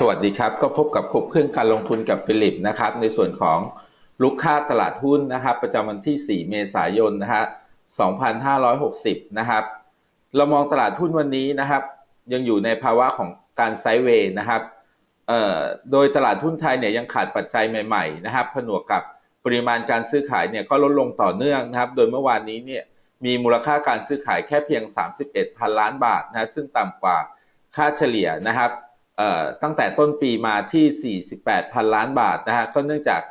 สวัสดีครับ ก็พบกับครบเครื่องการลงทุนกับฟิลิปนะครับ ในส่วนของลูกค่าตลาดหุ้นนะครับ ประจำวันที่ 4 เมษายนนะฮะ 2560 นะครับ เรามองตลาดหุ้นวันนี้นะครับ ยังอยู่ในภาวะของการไซด์เวย์นะครับเอ่อโดยตลาดหุ้นไทยเนี่ยยังขาดปัจจัยใหม่ๆนะครับ ผนวกกับปริมาณการซื้อขายเนี่ยก็ลดลงต่อเนื่องนะครับ โดยเมื่อวานนี้เนี่ยมีมูลค่าการซื้อขายแค่เพียง 31 พันล้านบาทนะซึ่งต่ำกว่าค่าเฉลี่ยนะครับ ตั้งแต่ต้นปีมาที่ 48พันล้านบาทนะฮะก็เนื่องจาก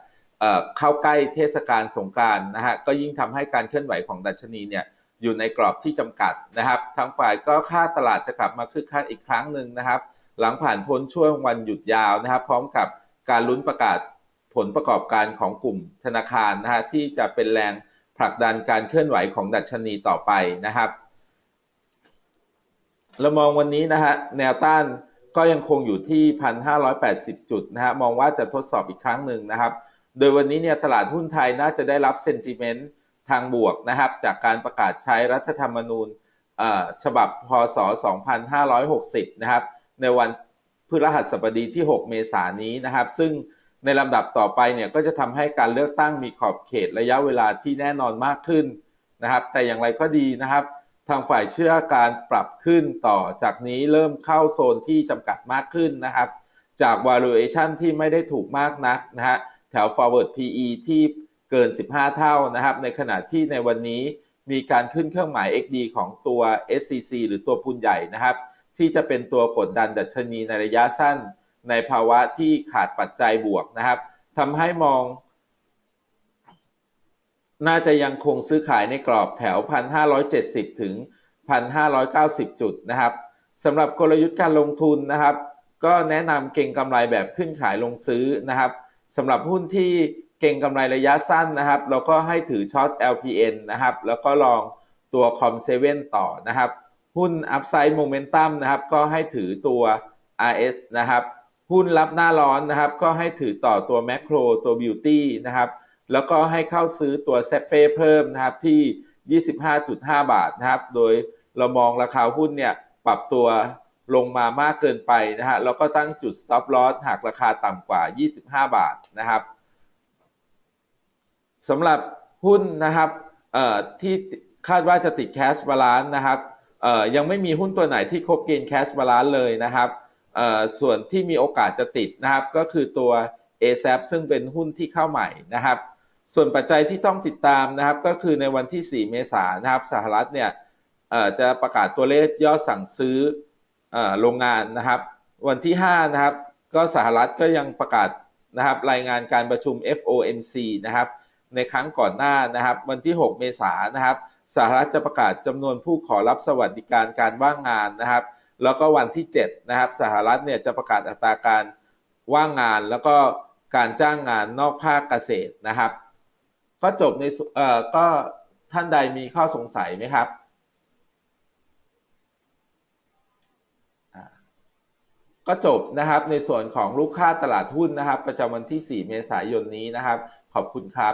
เข้าใกล้เทศกาลสงการนะฮะก็ยิ่งทำให้การเคลื่อนไหวของดัชนีเนี่ยอยู่ในกรอบที่จำกัดนะครับทางฝ่ายก็คาดตลาดจะกลับมาคึกคักอีกครั้งหนึ่งนะครับ หลังผ่านพ้นช่วงวันหยุดยาวนะครับ พร้อมกับการลุ้นประกาศผลประกอบการของกลุ่มธนาคารนะฮะที่จะเป็นแรงผลักดันการเคลื่อนไหวของดัชนีต่อไปนะครับเรามองวันนี้นะฮะแนวต้าน ก็ยังคงอยู่ที่ 1,580 จุดนะฮะมองว่าจะทดสอบอีกครั้งหนึ่งนะครับ โดยวันนี้เนี่ยตลาดหุ้นไทยน่าจะได้รับเซนติเมนต์ทางบวกนะครับ จากการประกาศใช้รัฐธรรมนูญฉบับพศ 2560 นะครับ ในวันพฤหัสบดีที่ 6 เมษายนนี้นะครับ ซึ่งในลำดับต่อไปเนี่ยก็จะทำให้การเลือกตั้งมีขอบเขตระยะเวลาที่แน่นอนมากขึ้นนะครับ แต่อย่างไรก็ดีนะครับ ทางฝ่ายเชื่อการปรับขึ้นต่อจากนี้เริ่มเข้าโซนที่จำกัดมากขึ้นนะครับ จาก valuation ที่ไม่ได้ถูกมากนักนะฮะแถว forward PE ที่เกิน 15 เท่านะครับ ในขณะที่ในวันนี้มีการขึ้นเครื่องหมาย XD ของตัว SCC หรือตัวปูนใหญ่นะครับ ที่จะเป็นตัวกดดันดัชนีในระยะสั้น ในภาวะที่ขาดปัจจัยบวกนะครับทำให้มอง น่าจะยังคงซื้อขายในกรอบแถว 1,570 ถึง 1,590 จุดนะครับสำหรับกลยุทธ์การลงทุนนะครับ ก็แนะนำเก่งกำไรแบบขึ้นขายลงซื้อนะครับสำหรับหุ้นที่เก่งกำไรระยะสั้นนะครับ เราก็ให้ถือช็อต LPN นะครับ แล้วก็ลองตัว Com7 ต่อนะครับ หุ้น Upside Momentum นะครับ ก็ให้ถือตัว RS นะครับ หุ้นรับหน้าร้อนนะครับ ก็ให้ถือต่อตัว Macro ตัว Beauty นะครับ แล้วก็ให้เข้าซื้อตัวเซเป้เพิ่มนะครับที่ 25.5 บาทนะครับ โดยเรามองราคาหุ้นเนี่ยปรับตัวลงมามากเกินไปนะฮะแล้วก็ตั้งจุด stop loss หากราคาต่ำกว่า 25 บาทนะครับสำหรับหุ้นนะครับที่คาดว่าจะติด cash balance นะครับยังไม่มีหุ้นตัวไหนที่ครบเกณฑ์ cash balance เลยนะครับส่วนที่มีโอกาสจะติดนะครับก็คือตัว ASAP ซึ่งเป็นหุ้นที่เข้าใหม่นะครับ ส่วนปัจจัยที่ต้องติดตามนะครับก็คือในวันที่ 4 เมษายนนะครับสหรัฐเนี่ยจะประกาศตัวเลขยอดสั่งซื้อโรงงานนะครับ วันที่ 5 นะครับ ก็สหรัฐก็ยังประกาศนะครับรายงานการประชุม FOMC นะครับในครั้งก่อนหน้านะครับ วันที่ 6 เมษายนนะครับสหรัฐจะประกาศจำนวนผู้ขอรับสวัสดิการการว่างงานนะครับ แล้วก็วันที่ 7 นะครับ สหรัฐเนี่ยจะประกาศอัตราการว่างงาน แล้วก็การจ้างงานนอกภาคเกษตรนะครับ ก็จบในเอ่อก็ท่านใดมีข้อสงสัยไหมครับก็จบนะครับในส่วนของลูกค้าตลาดหุ้นนะครับ ประจำวันที่ 4 เมษายนนี้นะครับ ขอบคุณครับ